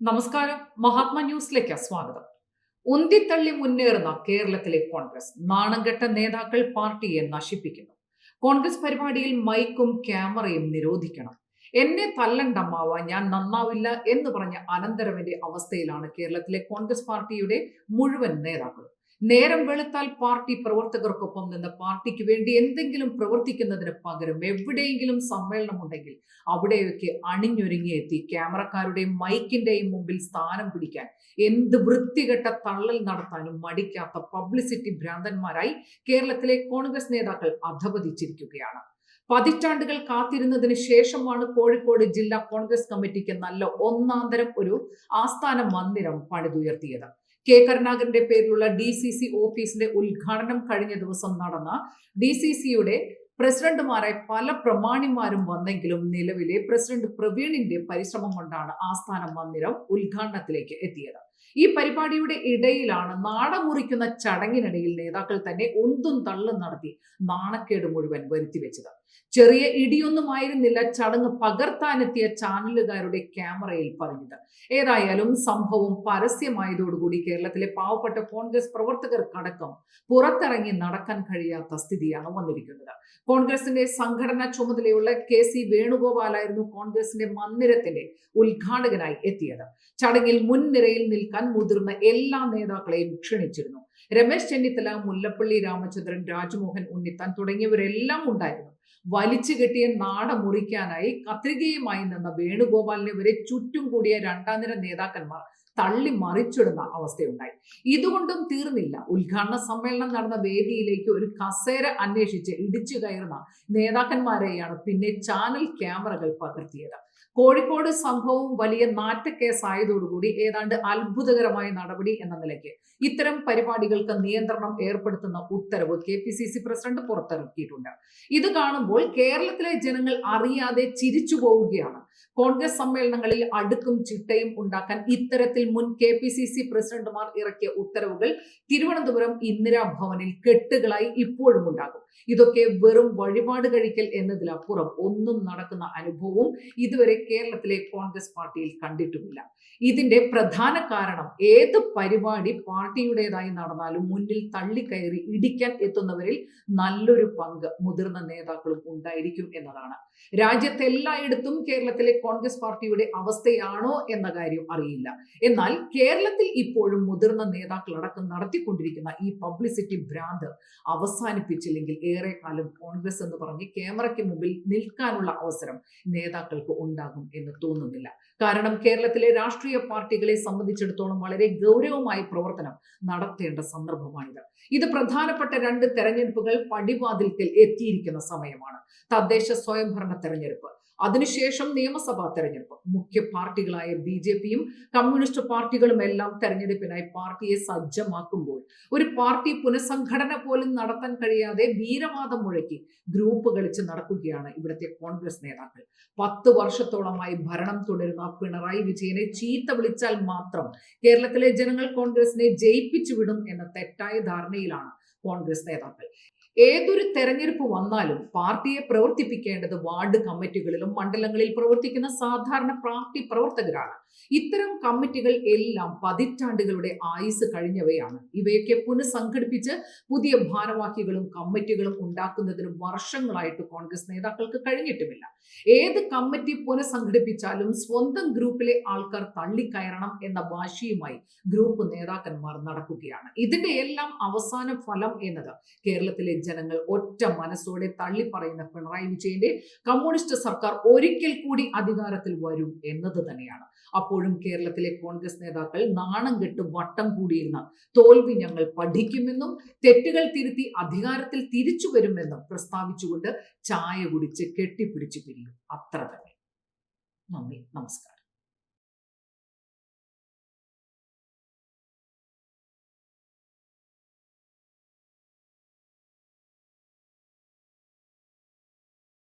നമസ്കാരം. മഹാത്മാ ന്യൂസിലേക്ക് സ്വാഗതം. ഉന്തിത്തള്ളി മുന്നേറുന്ന കേരളത്തിലെ കോൺഗ്രസ് നാണംകെട്ട നേതാക്കൾ പാർട്ടിയെ നശിപ്പിക്കുന്നു. കോൺഗ്രസ് പരിപാടിയിൽ മൈക്കും ക്യാമറയും നിരോധിക്കണം. എന്നെ തല്ലണ്ടമ്മാവ ഞാൻ നന്നാവില്ല എന്ന് പറഞ്ഞ അനന്തരവന്റെ അവസ്ഥയിലാണ് കേരളത്തിലെ കോൺഗ്രസ് പാർട്ടിയുടെ മുഴുവൻ നേതാക്കളും. നേരം വെളുത്താൽ പാർട്ടി പ്രവർത്തകർക്കൊപ്പം നിന്ന് പാർട്ടിക്ക് വേണ്ടി എന്തെങ്കിലും പ്രവർത്തിക്കുന്നതിന് പകരം എവിടെയെങ്കിലും സമ്മേളനം ഉണ്ടെങ്കിൽ അവിടെയൊക്കെ അണിഞ്ഞൊരുങ്ങിയെത്തി ക്യാമറക്കാരുടെയും മൈക്കിന്റെയും മുമ്പിൽ സ്ഥാനം പിടിക്കാൻ എന്ത് വൃത്തികെട്ട തള്ളൽ നടത്താനും മടിക്കാത്ത പബ്ലിസിറ്റി ഭ്രാന്തന്മാരായി കേരളത്തിലെ കോൺഗ്രസ് നേതാക്കൾ അധപതിച്ചിരിക്കുകയാണ്. പതിറ്റാണ്ടുകൾ കാത്തിരുന്നതിന് ശേഷമാണ് കോഴിക്കോട് ജില്ലാ കോൺഗ്രസ് കമ്മിറ്റിക്ക് നല്ല ഒന്നാന്തരം ഒരു ആസ്ഥാന മന്ദിരം പണിതുയർത്തിയത്. കെ കരുണാകരന്റെ പേരിലുള്ള ഡി സി സി ഓഫീസിന്റെ ഉദ്ഘാടനം കഴിഞ്ഞ ദിവസം നടന്ന ഡി സി സിയുടെ പ്രസിഡന്റുമാരായി പല പ്രമാണിമാരും വന്നെങ്കിലും നിലവിലെ പ്രസിഡന്റ് പ്രവീണിന്റെ പരിശ്രമം കൊണ്ടാണ് ആസ്ഥാന മന്ദിരം ഉദ്ഘാടനത്തിലേക്ക് എത്തിയത്. ഈ പരിപാടിയുടെ ഇടയിലാണ് നാടമുറിക്കുന്ന ചടങ്ങിനിടയിൽ നേതാക്കൾ തന്നെ ഒന്തും തള്ളും നടത്തി നാണക്കേട് മുഴുവൻ വരുത്തിവെച്ചത് ചെറിയ ഇടിയൊന്നുമായിരുന്നില്ല ചടങ്ങ് പകർത്താനെത്തിയ ചാനലുകാരുടെ ക്യാമറയിൽ പറഞ്ഞത് ഏതായാലും സംഭവം പരസ്യമായതോടുകൂടി കേരളത്തിലെ പാവപ്പെട്ട കോൺഗ്രസ് പ്രവർത്തകർക്കടക്കം പുറത്തിറങ്ങി നടക്കാൻ കഴിയാത്ത സ്ഥിതിയാണ് വന്നിരിക്കുന്നത്. കോൺഗ്രസിന്റെ സംഘടനാ ചുമതലയുള്ള കെ സി വേണുഗോപാലായിരുന്നു കോൺഗ്രസിന്റെ മന്ദിരത്തിന്റെ ഉദ്ഘാടകനായി എത്തിയത്. ചടങ്ങിൽ മുൻനിരയിൽ നിൽക്കാൻ മുതിർന്ന എല്ലാ നേതാക്കളെയും ക്ഷണിച്ചിരുന്നു. രമേശ് ചെന്നിത്തല മുല്ലപ്പള്ളി രാമചന്ദ്രൻ രാജ്മോഹൻ ഉണ്ണിത്താൻ തുടങ്ങിയവരെല്ലാം ഉണ്ടായിരുന്നു. വലിച്ചു കെട്ടിയ നാട മുറിക്കാനായി കത്രികയുമായി നിന്ന വേണുഗോപാലിനെ വരെ ചുറ്റും കൂടിയ രണ്ടാം നിര നേതാക്കന്മാർ തള്ളി മറിച്ചിടുന്ന അവസ്ഥയുണ്ടായി. ഇതുകൊണ്ടും തീർന്നില്ല. ഉദ്ഘാടന സമ്മേളനം നടന്ന വേദിയിലേക്ക് ഒരു കസേര അന്വേഷിച്ച് ഇടിച്ചു കയറുന്ന നേതാക്കന്മാരെയാണ് പിന്നെ ചാനൽ ക്യാമറകൾ പകർത്തിയത്. കോഴിക്കോട് സംഭവം വലിയ നാറ്റക്കേസായതോടുകൂടി ഏതാണ്ട് അത്ഭുതകരമായ നടപടി എന്ന നിലയ്ക്ക് ഇത്തരം പരിപാടികൾക്ക് നിയന്ത്രണം ഏർപ്പെടുത്തുന്ന ഉത്തരവ് K P C C president പുറത്തിറക്കിയിട്ടുണ്ട്. ഇത് കാണുമ്പോൾ കേരളത്തിലെ ജനങ്ങൾ അറിയാതെ ചിരിച്ചു പോവുകയാണ്. കോൺഗ്രസ് സമ്മേളനങ്ങളിൽ അടുക്കും ചിട്ടയും ഉണ്ടാക്കാൻ ഇത്തരത്തിൽ മുൻ കെ പി സി സി പ്രസിഡന്റുമാർ ഇറക്കിയ ഉത്തരവുകൾ തിരുവനന്തപുരം ഇന്ദിരാഭവനിൽ കെട്ടുകളായി ഇപ്പോഴും ഉണ്ടാകും. ഇതൊക്കെ വെറും വഴിപാട് കഴിക്കൽ എന്നതിലപ്പുറം ഒന്നും നടക്കുന്ന അനുഭവവും ഇതുവരെ കേരളത്തിലെ കോൺഗ്രസ് പാർട്ടിയിൽ കണ്ടിട്ടുമില്ല. ഇതിന്റെ പ്രധാന കാരണം ഏത് പരിപാടി പാർട്ടിയുടേതായി നടന്നാലും മുന്നിൽ തള്ളിക്കയറി ഇടിക്കാൻ എത്തുന്നവരിൽ നല്ലൊരു പങ്ക് മുതിർന്ന നേതാക്കളും ഉണ്ടായിരിക്കും എന്നതാണ്. രാജ്യത്തെല്ലായിടത്തും കേരളത്തിലെ കോൺഗ്രസ് പാർട്ടിയുടെ അവസ്ഥയാണോ എന്ന കാര്യം അറിയില്ല. എന്നാൽ കേരളത്തിൽ ഇപ്പോഴും മുതിർന്ന നേതാക്കളടക്കം നടത്തിക്കൊണ്ടിരിക്കുന്ന ഈ പബ്ലിസിറ്റി ഭ്രാന്ത് അവസാനിപ്പിച്ചില്ലെങ്കിൽ ഏറെക്കാലം കാലം കോൺഗ്രസ് എന്ന് പറഞ്ഞ് ക്യാമറയ്ക്ക് മുമ്പിൽ നിൽക്കാനുള്ള അവസരം നേതാക്കൾക്ക് ഉണ്ടാകും എന്ന് തോന്നുന്നില്ല. കാരണം കേരളത്തിലെ രാഷ്ട്രീയ പാർട്ടികളെ സംബന്ധിച്ചിടത്തോളം വളരെ ഗൗരവമായ പ്രവർത്തനം നടത്തേണ്ട സന്ദർഭമാണിത്. ഇത് പ്രധാനപ്പെട്ട രണ്ട് തെരഞ്ഞെടുപ്പുകൾ പടിവാതിൽക്കൽ എത്തിയിരിക്കുന്ന സമയമാണ്. തദ്ദേശ സ്വയംഭരണ തെരഞ്ഞെടുപ്പ്. അതിനുശേഷം നിയമസഭാ തെരഞ്ഞെടുപ്പ്. മുഖ്യ പാർട്ടികളായ ബി ജെ പിയും കമ്മ്യൂണിസ്റ്റ് പാർട്ടികളും എല്ലാം തെരഞ്ഞെടുപ്പിനായി പാർട്ടിയെ സജ്ജമാക്കുമ്പോൾ ഒരു പാർട്ടി പുനഃസംഘടന പോലും നടത്താൻ കഴിയാതെ വീരവാദം മുഴക്കി ഗ്രൂപ്പ് കളിച്ച് നടക്കുകയാണ് ഇവിടുത്തെ കോൺഗ്രസ് നേതാക്കൾ. പത്ത് വർഷത്തോളമായി ഭരണം തുടരുന്ന പിണറായി വിജയനെ ചീത്ത വിളിച്ചാൽ മാത്രം കേരളത്തിലെ ജനങ്ങൾ കോൺഗ്രസിനെ ജയിപ്പിച്ചു വിടും എന്ന തെറ്റായ ധാരണയിലാണ് കോൺഗ്രസ് നേതാക്കൾ. ഏതൊരു തെരഞ്ഞെടുപ്പ് വന്നാലും പാർട്ടിയെ പ്രവർത്തിപ്പിക്കേണ്ടത് വാർഡ് കമ്മിറ്റികളിലും മണ്ഡലങ്ങളിൽ പ്രവർത്തിക്കുന്ന സാധാരണ പാർട്ടി പ്രവർത്തകരാണ്. ഇത്തരം കമ്മിറ്റികൾ എല്ലാം പതിറ്റാണ്ടുകളുടെ ആയുസ് കഴിഞ്ഞവയാണ്. ഇവയൊക്കെ പുനഃസംഘടിപ്പിച്ച് പുതിയ ഭാരവാഹികളും കമ്മിറ്റികളും ഉണ്ടാക്കുന്നതിന് വർഷങ്ങളായിട്ട് കോൺഗ്രസ് നേതാക്കൾക്ക് കഴിഞ്ഞിട്ടുമില്ല. ഏത് കമ്മിറ്റി പുനഃസംഘടിപ്പിച്ചാലും സ്വന്തം ഗ്രൂപ്പിലെ ആൾക്കാർ തള്ളിക്കയറണം എന്ന വാശിയുമായി ഗ്രൂപ്പ് നേതാക്കന്മാർ നടക്കുകയാണ്. ഇതിന്റെ എല്ലാം അവസാന ഫലം എന്നത് കേരളത്തിലെ ജനങ്ങൾ ഒറ്റ മനസ്സോടെ തള്ളിപ്പറയുന്ന പിണറായി വിജയന്റെ കമ്മ്യൂണിസ്റ്റ് സർക്കാർ ഒരിക്കൽ കൂടി അധികാരത്തിൽ വരും എന്നത് തന്നെയാണ്. അപ്പോഴും കേരളത്തിലെ കോൺഗ്രസ് നേതാക്കൾ നാണം കെട്ട് വട്ടം കൂടിയിരുന്ന തോൽവി ഞങ്ങൾ പഠിക്കുമെന്നും തെറ്റുകൾ തിരുത്തി അധികാരത്തിൽ തിരിച്ചു വരുമെന്നും പ്രസ്താവിച്ചുകൊണ്ട് ചായ കുടിച്ച് കെട്ടിപ്പിടിച്ച് പിരിയും. അത്ര തന്നെ. നന്ദി. നമസ്കാരം.